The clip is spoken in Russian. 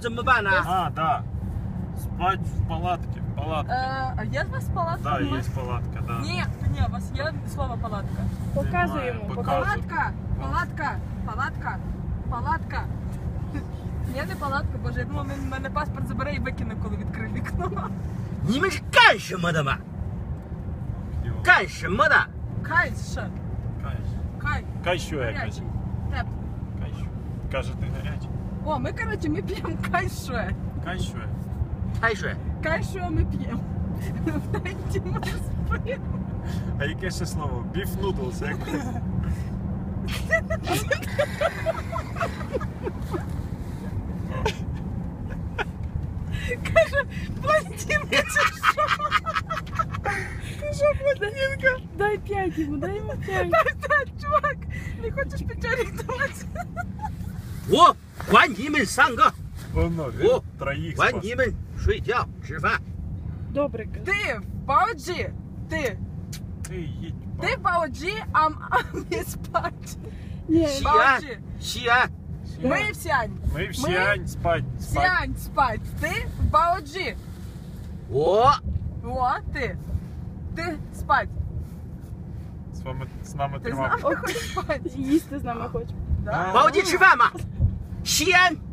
сказал, А, да. Спать в палатке. Палатка. Э, а у вас палатка? Да, есть палатка, да. нет, ні, у вас я слово палатка. Показуй ему. Палатка, палатка, палатка, палатка. Ні, не палатка, боже, я думала, він мене паспорт забере і викине, коли открыли вікно. Не мешкай ще, мадама! Йо. Мада! Кай ще, Кайш. кай, Кайшу якась. гарячий, теплий. Кайшу. Каже. О, мы, короче, мы пьем кайшуэ. Кайшуэ. Кайшуэ. Кайшуэ мы пьем. В Тайти мы спим. А яке ще слово? Біф нудлс, як? Каже, пластинка чи що? Пластинка? Дай п'ять йому, дай йому п'ять. Дай п'ять, чувак. Не хочешь печерик давати? О! 管你们三个， Воно, О, він троїх 管 спас. 你们睡觉吃饭。 Добре, кажу. Ти в Бауджі, ти, Ти їдь. ти в Бауджі, ам ам не спать. Ні, 西 Бао- 安 Бао-Джи， 西安， Ми в Сянь. Ми в Сіань спать. спать. Сянь спать. Ти в Бауджі. 我 О, ти. Ти спать. З вами з нами Ти з трьома. нами хочеш спати? їсти з нами хоче. Да? 宝鸡吃饭嘛。 西安。